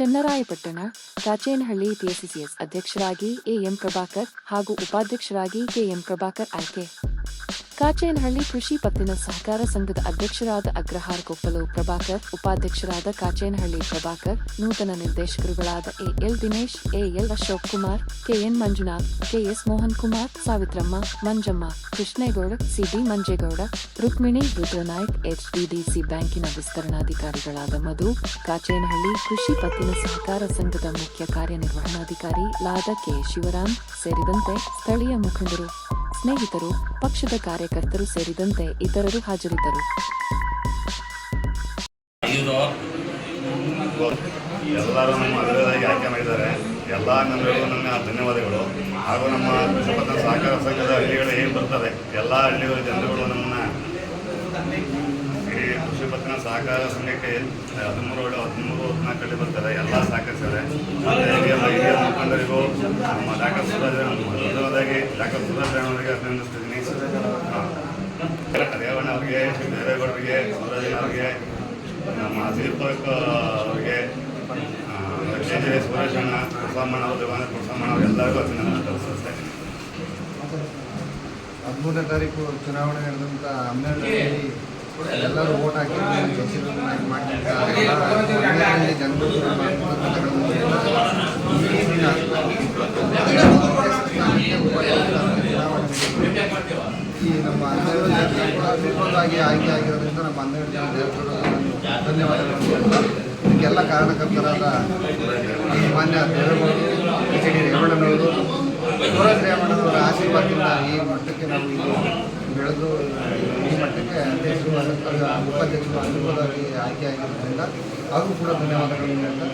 ಚೆನ್ನರಾಯಪಟ್ಟಣ ಕಾಚೇನಹಳ್ಳಿ ಪಿಎಸ್ಸಿಸಿಎಸ್ ಅಧ್ಯಕ್ಷರಾಗಿ ಎಎಂ ಪ್ರಭಾಕರ್ ಹಾಗೂ ಉಪಾಧ್ಯಕ್ಷರಾಗಿ ಕೆಎಂ ಪ್ರಭಾಕರ್ ಆಯ್ಕೆ. ಕಾಚೇನಹಳ್ಳಿ ಕೃಷಿ ಪತ್ತಿನ ಸಹಕಾರ ಸಂಘದ ಅಧ್ಯಕ್ಷರಾದ ಅಗ್ರಹಾರ್ ಕೊಪ್ಪಲು ಪ್ರಭಾಕರ್, ಉಪಾಧ್ಯಕ್ಷರಾದ ಕಾಚೇನಹಳ್ಳಿ ಪ್ರಭಾಕರ್, ನೂತನ ನಿರ್ದೇಶಕರುಗಳಾದ AL Dinesh AL Ashok Kumar KN Manjunath KS Mohan Kumar, Savitramma, Manjamma, Krishnegowda CD Manjegowda, Rukmini, Rudranaik HDDC ಬ್ಯಾಂಕಿನ ವಿಸ್ತರಣಾಧಿಕಾರಿಗಳಾದ ಮಧು, ಕಾಚೇನಹಳ್ಳಿ ಕೃಷಿ ಪತ್ತಿನ ಸಹಕಾರ ಸಂಘದ ಮುಖ್ಯ ಕಾರ್ಯನಿರ್ವಹಣಾಧಿಕಾರಿ ಲಾದ ಕೆ ಶಿವರಾಮ್ ಸೇರಿದಂತೆ ಸ್ಥಳೀಯ ಮುಖಂಡರು. ಸ್ನೇಹಿತರು, ಪಕ್ಷದ ಕಾರ್ಯಕರ್ತರು ಸೇರಿದಂತೆ ಇತರರು ಹಾಜರಿದ್ದರು. ಎಲ್ಲರೂ ನಮ್ಮ ಅಭಿವೃದ್ಧಿಯಾಗಿ ಆಯ್ಕೆ ಮಾಡಿದ್ದಾರೆ. ಎಲ್ಲ ನಮ್ಮೆಲ್ಲರೂ ನನ್ನ ಧನ್ಯವಾದಗಳು. ಹಾಗೂ ನಮ್ಮ ಸಹಕಾರ ಸಂಘದ ಹಳ್ಳಿಗಳು ಏನು ಬರ್ತದೆ? ಎಲ್ಲ ಹಳ್ಳಿಗಳ ಜನರುಗಳು ನಮ್ಮನ್ನ ಇಡೀ ಕೃಷಿ ಪತ್ತಿನ ಸಹಕಾರ ಸಂಘಕ್ಕೆ ಹದಿಮೂರು ಏಳು, ಹದಿಮೂರು ಹದಿನಾಲ್ಕಲ್ಲಿ ಬರ್ತಾರೆ. ಎಲ್ಲ ಹಿರಿಯ ಮುಖಂಡರಿಗೂ, ನಮ್ಮ ಡಾಕ್ಟರ್ ಸುರಾಜ್ ಡಾಕ್ಟರ್ ಸುರಾಜ್ ಅವರಿಗೆ ಅಭಿನಂದಿಸ್ತಿದ್ದೀನಿ. ರೇವಣ್ಣ ಅವರಿಗೆ, ದೇವೇಗೌಡರಿಗೆ ಅವರಿಗೆ, ನಮ್ಮ ದೀಪಕ್ ಅವರಿಗೆ ಸುರೇಶ್ ಅಣ್ಣ ಕುರ್ಸಮ್ಮಣ್ಣ ಅವರು ದೇವಾನ ಅಭಿನಂದನೆ ಹದಿಮೂರನೇ ತಾರೀಕು ಚುನಾವಣೆ ನಡೆದಂಥ ಹನ್ನೆರಡರಲ್ಲಿ ಎಲ್ಲರೂ ಓಟ್ ಹಾಕಿ ಮಾಡಿ ಜನರು ಈ ಈ ನಮ್ಮ ಹನ್ನೆರಡು ಆಯ್ಕೆ ಆಗಿರೋದ್ರಿಂದ ನಮ್ಮ ಹನ್ನೆರಡು ಜನ ದೇವರು ಧನ್ಯವಾದಗಳು. ಇದಕ್ಕೆಲ್ಲ ಕಾರಣಕರ್ತರಾದ ಮಾನ್ಯ ದೇವೇಗೌಡರು ಎಚ್ ಡಿ ರೇವಣ್ಣನವರು ಶಿವರಾಜ್ ರೇವಣ್ಣನವರ ಆಶೀರ್ವಾದದಿಂದ ಈ ಮಟ್ಟಕ್ಕೆ ನಾವು ಇಲ್ಲಿ ಬೆಳೆದು ಈ ಮಟ್ಟಕ್ಕೆ ಅಧ್ಯಕ್ಷರು ಅನಂತರ ಉಪಾಧ್ಯಕ್ಷರು ಅನುಕೂಲವಾಗಿ ಆಯ್ಕೆ ಆಗಿರೋದ್ರಿಂದ ಅವರು ಕೂಡ ಧನ್ಯವಾದಗಳನ್ನು ಹೇಳ್ತಾ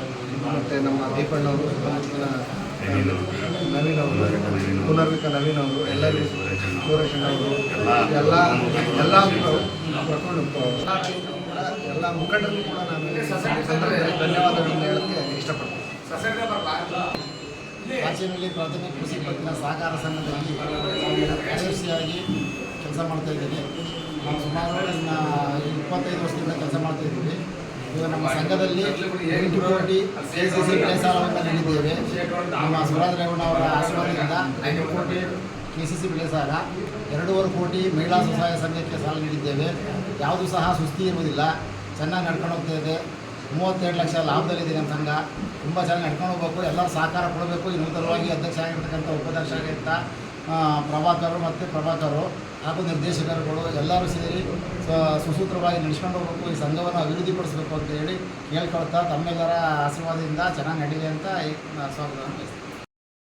ಮತ್ತು ನಮ್ಮ ದೀಪಣ್ಣವರು ಸುತ್ತಮುತ್ತಲಿನ ನವೀನ್ ಅವರು. ಪುನರ್ವಿಕ ನವೀನ್ ಅವರು ಎಲ್ಲರಿಗೂ ಸುರೇಶಣ್ಣ ಅವರು ಎಲ್ಲ ಎಲ್ಲ ಎಲ್ಲ ಮುಖಂಡರಿಗೂ ಕೂಡ ನಾನು ಸಂದರ್ಭದಲ್ಲಿ ಧನ್ಯವಾದಗಳನ್ನು ಹೇಳಕ್ಕೆ ಇಷ್ಟಪಡ್ತೀನಿ. ಕಾಚಿನಲ್ಲಿ ಪ್ರಾಥಮಿಕ ಕೃಷಿ ಪತ್ತಿನ ಸಹಕಾರ ಸಂಘದಲ್ಲಿ ಕಾರ್ಯದರ್ಶಿಯಾಗಿ ಕೆಲಸ ಮಾಡ್ತಾ ಇದ್ದೀನಿ. ನಾವು ಸುಮಾರು ಇಪ್ಪತ್ತೈದು ವರ್ಷದಿಂದ ಕೆಲಸ ಮಾಡ್ತಾ ಇದ್ದೀವಿ. ಈಗ ನಮ್ಮ ಸಂಘದಲ್ಲಿ ಎಂಟು ಕೋಟಿ ಕೆ ಸಿ ಸಿ ಬೆಳೆ ಸಾಲವನ್ನು ನೀಡಿದ್ದೇವೆ. ನಮ್ಮ ಸುರಾಜ್ ರೇವಣ್ಣ ಅವರ ಆಶೀರ್ವಾದದಿಂದ ಐದು ಕೋಟಿ ಕೆ ಸಿ ಸಿ ಬೆಳೆ ಸಾಲ, ಎರಡೂವರೆ ಕೋಟಿ ಮಹಿಳಾ ಸ್ವಸಹಾಯ ಸಂಘಕ್ಕೆ ಸಾಲ ನೀಡಿದ್ದೇವೆ. ಯಾವುದೂ ಸಹ ಸುಸ್ತಿ ಇರುವುದಿಲ್ಲ. ಚೆನ್ನಾಗಿ ನಡ್ಕೊಂಡು ಹೋಗ್ತಾ ಇದೆ. ಮೂವತ್ತೆರಡು ಲಕ್ಷ ಲಾಭದಲ್ಲಿದೆ ನಮ್ಮ ಸಂಘ. ತುಂಬ ಚೆನ್ನಾಗಿ ನಡ್ಕೊಂಡು ಹೋಗ್ಬೇಕು. ಎಲ್ಲರೂ ಸಹಕಾರ ಕೊಡಬೇಕು. ಈ ನೂತನವಾಗಿ ಅಧ್ಯಕ್ಷ ಆಗಿರ್ತಕ್ಕಂಥ ಉಪಾಧ್ಯಕ್ಷ ಆಗಿರ್ತ ಪ್ರಭಾಕರು ಮತ್ತು ಪ್ರಭಾಕರು ಹಾಗೂ ನಿರ್ದೇಶಕರುಗಳು ಎಲ್ಲರೂ ಸೇರಿ ಸುಸೂತ್ರವಾಗಿ ನಡೆಸ್ಕೊಂಡು ಹೋಗಬೇಕು ಈ ಸಂಘವನ್ನು ಅಭಿವೃದ್ಧಿಪಡಿಸಬೇಕು ಅಂತ ಹೇಳಿ ಕೇಳ್ಕೊಳ್ತಾ ತಮ್ಮೆಲ್ಲರ ಆಶೀರ್ವಾದದಿಂದ ಚೆನ್ನಾಗಿ ನಡೀಲಿ ಅಂತ ಸ್ವಾಗತ